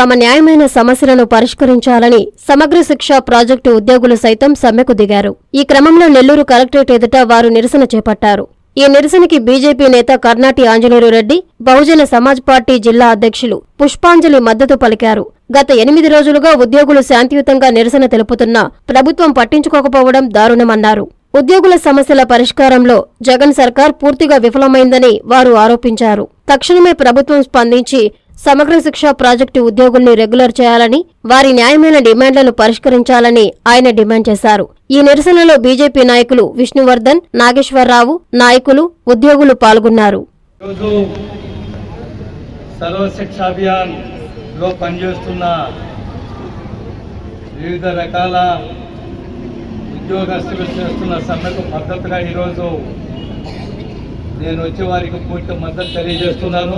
తమ న్యాయమైన సమస్యలను పరిష్కరించాలని సమగ్ర శిక్ష ప్రాజెక్టు ఉద్యోగులు సైతం సమ్మెకు దిగారు. ఈ క్రమంలో నెల్లూరు కలెక్టరేట్ ఎదుట వారు నిరసన చేపట్టారు. ఈ నిరసనకి బీజేపీ నేత కర్ణాటి ఆంజనేయులు రెడ్డి బహుజన సమాజ్ పార్టీ జిల్లా అధ్యక్షులు పుష్పాంజలి మద్దతు పలికారు. గత ఎనిమిది రోజులుగా ఉద్యోగులు శాంతియుతంగా నిరసన తెలుపుతున్నా ప్రభుత్వం పట్టించుకోకపోవడం దారుణమన్నారు. ఉద్యోగుల సమస్యల పరిష్కారంలో జగన్ సర్కార్ పూర్తిగా విఫలమైందని వారు ఆరోపించారు. తక్షణమే ప్రభుత్వం స్పందించి సమగ్ర శిక్ష ప్రాజెక్టు ఉద్యోగుల్ని రెగ్యులర్ చేయాలని వారి న్యాయమైన డిమాండ్లను పరిష్కరించాలని ఆయన డిమాండ్ చేశారు. ఈ నిరసనలో బీజేపీ నాయకులు విష్ణువర్ధన్ నాగేశ్వరరావు నాయకులు ఉద్యోగులు పాల్గొన్నారు. లో పనిచేస్తున్న వివిధ రకాల ఉద్యోగస్తులు చేస్తున్న సమ్మెకు మద్దతుగా ఈరోజు నేను వచ్చే వారికి పూర్తి మద్దతు తెలియజేస్తున్నాను.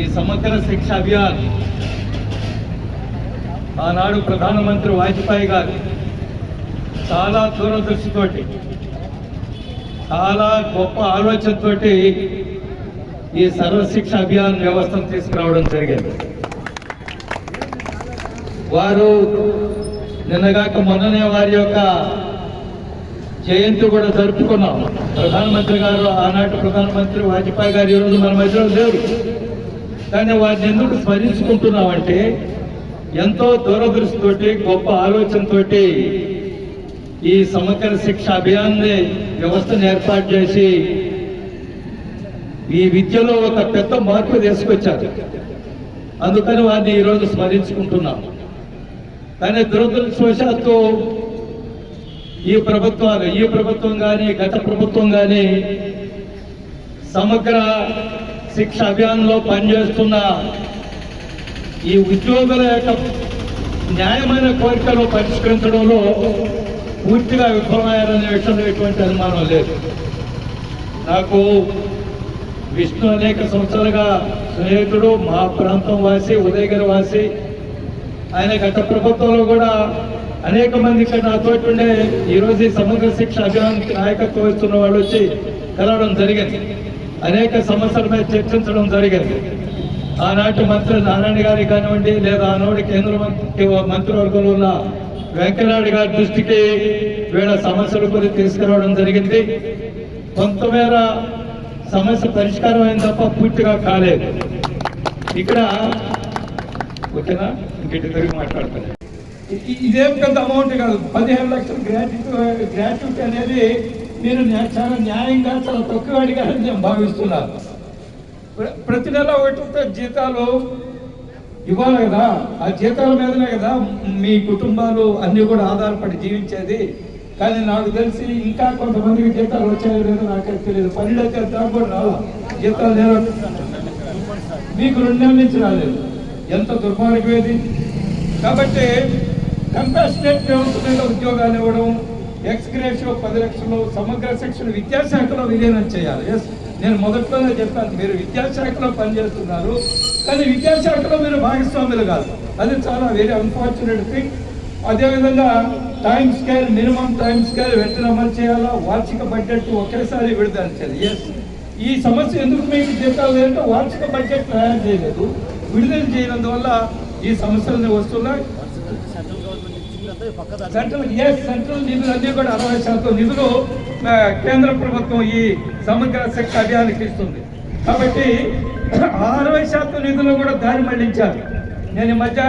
ఈ సమగ్ర శిక్ష అభియాన్ ఆనాడు ప్రధానమంత్రి వాజ్పేయి గారు చాలా దూరదృష్టితోటి చాలా గొప్ప ఆలోచనతోటి ఈ సర్వశిక్ష అభియాన్ వ్యవస్థను తీసుకురావడం జరిగింది. వారు నిన్నగాక మొన్ననే వారి యొక్క జయంతి కూడా జరుపుకున్నాం. ప్రధానమంత్రి గారు ఆనాటి ప్రధానమంత్రి వాజ్పేయి గారు ఈరోజు మన మధ్యలో లేరు. కానీ వారిని ఎందుకు స్మరించుకుంటున్నామంటే ఎంతో దూరదృష్టితోటి గొప్ప ఆలోచనతోటి ఈ సమగ్ర శిక్ష అభియాన్ని వ్యవస్థను ఏర్పాటు చేసి ఈ విద్యలో ఒక పెద్ద మార్పు తీసుకొచ్చారు. అందుకని వారిని ఈరోజు స్మరించుకుంటున్నాం. కానీ దురదృష్టవశాత్తు ఈ ప్రభుత్వాలు ఈ ప్రభుత్వం కానీ గత ప్రభుత్వం కానీ సమగ్ర శిక్ష అభియాన్లో పనిచేస్తున్న ఈ ఉద్యోగుల యొక్క న్యాయమైన కోరికలు పరిష్కరించడంలో పూర్తిగా విఫలమయ్యారనే విషయంలో ఎటువంటి అనుమానం లేదు. నాకు విష్ణు అనేక సంవత్సరాలుగా స్నేహితుడు మా ప్రాంతం వాసి ఉదయగిరి వాసి. ఆయన గత ప్రభుత్వంలో కూడా అనేక మంది ఇక్కడ నాతో ఉండే ఈరోజు ఈ సమగ్ర శిక్ష అభియాన్ నాయకత్వం వహిస్తున్న వాళ్ళు వచ్చి కలవడం జరిగింది. అనేక సమస్యల మీద చర్చించడం జరిగింది. ఆనాటి మంత్రి నారాయణ గారి కానివ్వండి లేదా ఆనాడు కేంద్ర మంత్రి మంత్రివర్గంలో ఉన్న వెంకయ్యనాయుడు గారి దృష్టికి వీళ్ళ సమస్యల గురించి తీసుకురావడం జరిగింది. కొంతమేర సమస్య పరిష్కారం అయిన తప్ప పూర్తిగా కాలేదు. ఇక్కడ ఓకేనా? ఇంకటి తిరిగి మాట్లాడతాను. ఇదేం పెద్ద అమౌంట్ కాదు. పదిహేను లక్షల గ్రాట్యుటీ గ్రాట్యుటీ అనేది మీరు చాలా న్యాయంగా చాలా తక్కువ అడిగారని నేను భావిస్తున్నాను ప్రతి నెల ఒకటి జీతాలు ఇవ్వాలి కదా? ఆ జీతాల మీదనే కదా మీ కుటుంబాలు అన్నీ కూడా ఆధారపడి జీవించేది. కానీ నాకు తెలిసి ఇంకా కొంతమందికి జీతాలు వచ్చాయో లేదో నాకైతే తెలియదు. పన్నెండు అయితే దాకా కూడా రాలా జీతాలు లేవు మీకు రెండు నెలల నుంచి రాలేదు. ఎంత దుర్మార్గం ఇది? కాబట్టి కంపాషనేట్ వ్యవస్థ మీద ఉద్యోగాలు ఇవ్వడం ఎక్స్గ్రేషియో పది లక్షలు సమగ్ర శిక్షణ విద్యాశాఖలో విలీనం చేయాలి. ఎస్ నేను మొదట్లోనే చెప్పాను మీరు విద్యాశాఖలో పనిచేస్తున్నారు. కానీ విద్యాశాఖలో మీరు భాగస్వాములు కాదు. అది చాలా వెరీ అన్ఫార్చునేట్ థింగ్ అదేవిధంగా time scale minimum time scale వెంటనే అమలు చేయాలా వార్షిక బడ్జెట్ ఒకేసారి విడుదల చేయాలి. ఎస్ ఈ సమస్య ఎందుకు మీకు జీతాలు లేదంటే వార్షిక బడ్జెట్ తయారు చేయలేదు. విడుదల చేయనందువల్ల ఈ సమస్యలు వస్తున్నాయి. సెంట్రల్ ఎస్ సెంట్రల్ నిధులు అన్నీ కూడా అరవై శాతం నిధులు కేంద్ర ప్రభుత్వం ఈ సమగ్ర శక్తి అభియానికి ఇస్తుంది. కాబట్టి అరవై శాతం నిధులు కూడా దారి మళ్ళించాలి. నేను ఈ మధ్య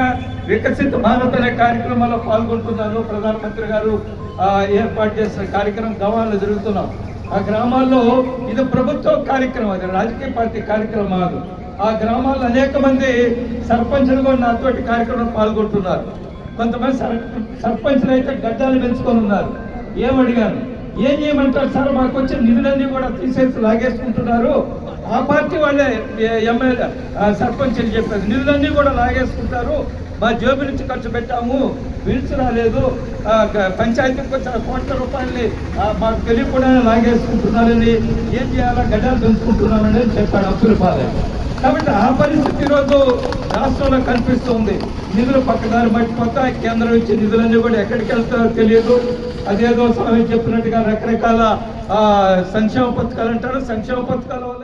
వికసిత భారత్ అనే కార్యక్రమంలో పాల్గొంటున్నాను. ప్రధానమంత్రి గారు ఏర్పాటు చేసిన కార్యక్రమం గ్రామాల్లో జరుగుతున్నాం. ఆ గ్రామాల్లో ఇది ప్రభుత్వ కార్యక్రమం అది రాజకీయ పార్టీ కార్యక్రమం కాదు. ఆ గ్రామాల్లో అనేక మంది సర్పంచులు కూడా నాతోటి కార్యక్రమంలో పాల్గొంటున్నారు. కొంతమంది సర్ సర్పంచులు అయితే గడ్డాలు పెంచుకొని ఉన్నారు. ఏమడిగాను ఏం చేయమంటారు సార్? మాకు వచ్చే నిధులన్నీ కూడా తీసేసి లాగేసుకుంటున్నారు. ఆ పార్టీ వాళ్ళే ఎమ్మెల్యే సర్పంచులు చెప్పారు. నిధులన్నీ కూడా లాగేసుకుంటారు. మా జేబు నుంచి ఖర్చు పెట్టాము. బిల్స్ రాలేదు. పంచాయతీకి వచ్చిన కోట్ల రూపాయలని మాకు తెలియకుండానే లాగేసుకుంటున్నారని ఏం చేయాలా? గడ్డాలు పెంచుకుంటున్నారని చెప్పాడు అప్పుల పాలే కాబట్టి ఆ పరిస్థితి ఈరోజు రాష్ట్రంలో కనిపిస్తుంది. నిధులు పక్కదారి మట్టిపోతాయి కేంద్రం ఇచ్చే నిధులన్నీ కూడా ఎక్కడికి వెళ్తారో తెలియదు. అదేదో స్వామి చెప్పినట్టుగా రకరకాల సంక్షేమ పథకాలు అంటారు. సంక్షేమ పథకాల వల్ల